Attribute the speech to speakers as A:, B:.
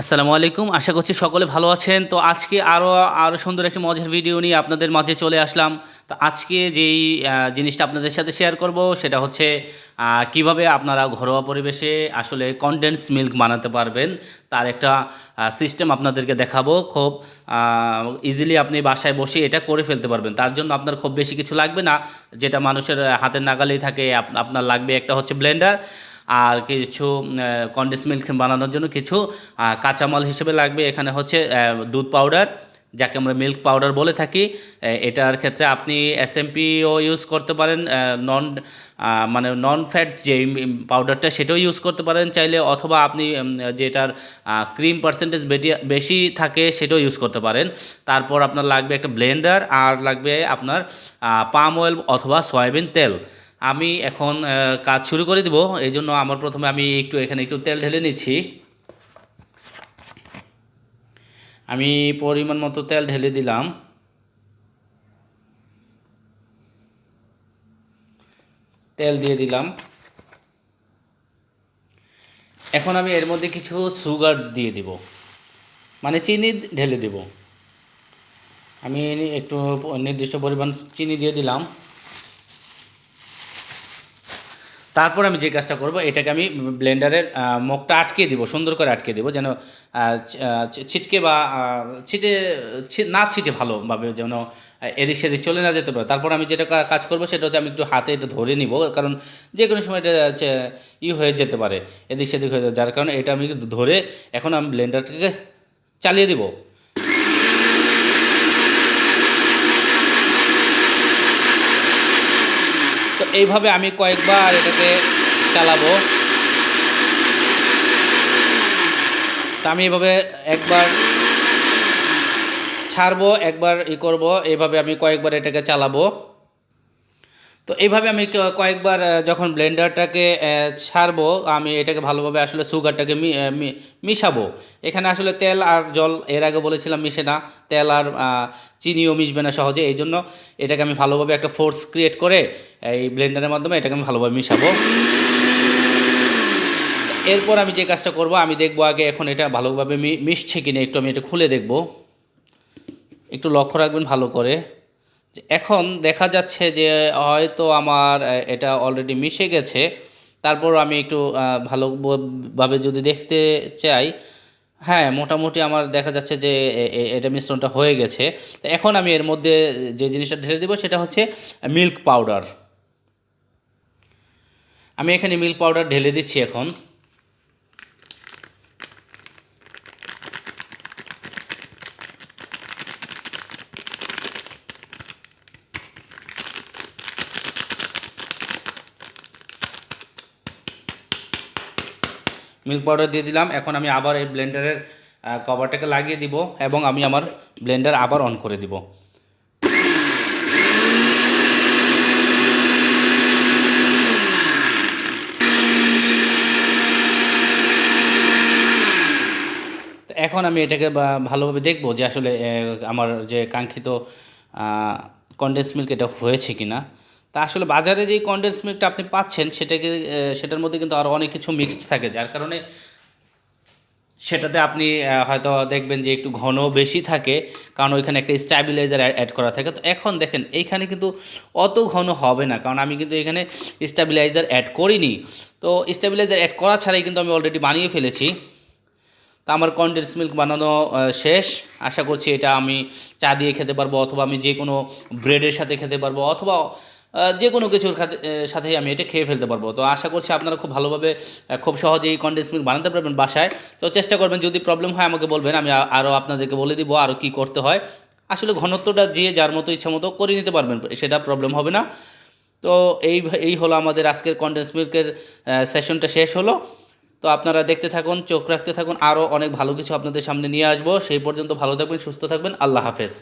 A: আসসালামু আলাইকুম। আশা করছি সকলে ভালো আছেন। তো আজকে আরও আরও সুন্দর একটি মজার ভিডিও নিয়ে আপনাদের মাঝে চলে আসলাম। তো আজকে যেই জিনিসটা আপনাদের সাথে শেয়ার করব, সেটা হচ্ছে কীভাবে আপনারা ঘরোয়া পরিবেশে আসলে কনডেন্স মিল্ক বানাতে পারবেন, তার একটা সিস্টেম আপনাদেরকে দেখাবো। খুব ইজিলি আপনি বাসায় বসে এটা করে ফেলতে পারবেন। তার জন্য আপনার খুব বেশি কিছু লাগবে না। যেটা মানুষের হাতের নাগালেই থাকে আপনার লাগবে একটা হচ্ছে ব্লেন্ডার আর কিছু কন্ডেন্স মিল্ক বানানোর জন্য কিছু কাঁচামাল হিসেবে লাগবে। এখানে হচ্ছে দুধ পাউডার যাকে আমরা মিল্ক পাউডার বলে থাকি। এটার ক্ষেত্রে আপনি এসএমপিও ইউজ করতে পারেন নন মানে নন ফ্যাট যে পাউডারটা সেটাও ইউজ করতে পারেন চাইলে, অথবা আপনি যেটার ক্রিম পার্সেন্টেজ বেশি থাকে সেটাও ইউজ করতে পারেন। তারপর আপনার লাগবে একটা ব্লেন্ডার আর লাগবে আপনার পাম অয়েল অথবা সয়াবিন তেল। আমি এখন কাজ শুরু করে দিব। এই জন্য আমার প্রথমে আমি একটু এখানে একটু তেল ঢেলে নিচ্ছি। আমি পরিমাণ মতো তেল ঢেলে দিলাম। তেল দিয়ে দিলাম। এখন আমি এর মধ্যে কিছু সুগার দিয়ে দিব। মানে চিনি ঢেলে দিব। আমি একটু নির্দিষ্ট পরিমাণ চিনি দিয়ে দিলাম। তারপর আমি যে কাজটা করব, এটাকে আমি ব্লেন্ডারের মুখটা আটকে দিব, সুন্দর করে আটকে দিব, যেন ছিটকে বা ছিটে না ছিটে ভালোভাবে যেন এদিক সেদিক চলে না যেতে পারে। তারপর আমি যেটা কাজ করব, সেটা হচ্ছে আমি একটু হাতে এটা ধরে নিব, কারণ যে কোনো সময় এটা ই হয়ে যেতে পারে, এদিক সেদিক হয়ে যার কারণে এটা আমি ধরে এখন আমি ব্লেন্ডারটাকে চালিয়ে দিব। এইভাবে আমি কয়েকবার এটাকে চালাবো। তা আমি এভাবে একবার ছাড়বো, একবার ই করব, এইভাবে আমি কয়েকবার এটাকে চালাবো। তো এইভাবে আমি কয়েকবার যখন ব্লেন্ডারটাকে ছাড়বো, আমি এটাকে ভালোভাবে আসলে সুগারটাকে মিশাবো। এখানে আসলে তেল আর জল এর আগে বলেছিলাম মিশে না। তেল আর চিনিও মিশবে না সহজে। এই জন্য এটাকে আমি ভালোভাবে একটা ফোর্স ক্রিয়েট করে, এই ব্লেন্ডারের মাধ্যমে এটাকে আমি ভালোভাবে মিশাবো। এরপর আমি যে কাজটা করব, আমি দেখব আগে এখন এটা ভালোভাবে মিশছে কিনা, একটু আমি এটা খুলে দেখব। একটু লক্ষ্য রাখবেন ভালো করে। এখন দেখা যাচ্ছে যে হয়তো আমার এটা অলরেডি মিশে গেছে। তারপর আমি একটু ভালোভাবে যদি দেখতে চাই হ্যাঁ মোটামুটি আমার দেখা যাচ্ছে যে এটা মিশ্রণটা হয়ে গেছে। তো এখন আমি এর মধ্যে যে জিনিসটা ঢেলে দেবো সেটা হচ্ছে মিল্ক পাউডার আমি এখানে মিল্ক পাউডার ঢেলে দিচ্ছি এখন। মিল্ক পাউডার দিয়ে দিলাম। এখন আমি আবার এই ব্লেন্ডারের কভারটাকে লাগিয়ে দিব এবং আমি আমার ব্লেন্ডার আবার অন করে দিব। এখন আমি এটাকে ভালোভাবে দেখব যে আসলে আমার যে কাঙ্ক্ষিত কনডেন্স মিল্ক এটা হয়েছে কি না তা আসলে বাজারে যেই কনডেন্স মিল্কটা আপনি পাচ্ছেন, সেটাকে সেটার মধ্যে কিন্তু আরও অনেক কিছু মিক্সড থাকে, যার কারণে সেটাতে আপনি হয়তো দেখবেন যে একটু ঘন বেশি থাকে, কারণ ওইখানে একটা স্ট্যাবিলাইজার অ্যাড করা থাকে। তো এখন দেখেন, এইখানে কিন্তু অত ঘন হবে না, কারণ আমি কিন্তু এখানে স্ট্যাবিলাইজার অ্যাড করিনি। তো স্ট্যাবিলাইজার অ্যাড করা ছাড়াই কিন্তু আমি অলরেডি বানিয়ে ফেলেছি। তো আমার কনডেন্স মিল্ক বানানো শেষ। আশা করছি এটা আমি চা দিয়ে খেতে পারব, অথবা আমি যে কোনো ব্রেডের সাথে খেতে পারব, অথবা যে কোনো কিছুর সাথেই আমি এটা খেয়ে ফেলতে পারব। তো আশা করছি আপনারা খুব ভালোভাবে খুব সহজেই কনডেন্স মিল্ক বানাতে পারবেন বাসায়। তো চেষ্টা করবেন যদি প্রবলেম হয় আমাকে বলবেন, আমি আরও আপনাদেরকে বলে দিব আরও কী করতে হয়। আসলে ঘনত্বটা যে যার মতো ইচ্ছা মতো করে নিতে পারবেন, সেটা প্রবলেম হবে না। তো এই এই হলো আমাদের আজকের কন্ডেন্স মিল্কের সেশনটা শেষ হলো। তো আপনারা দেখতে থাকুন, চোখ রাখতে থাকুন। আরও অনেক ভালো কিছু আপনাদের সামনে নিয়ে আসব। সেই পর্যন্ত ভালো থাকবেন, সুস্থ থাকবেন। আল্লাহ হাফেজ।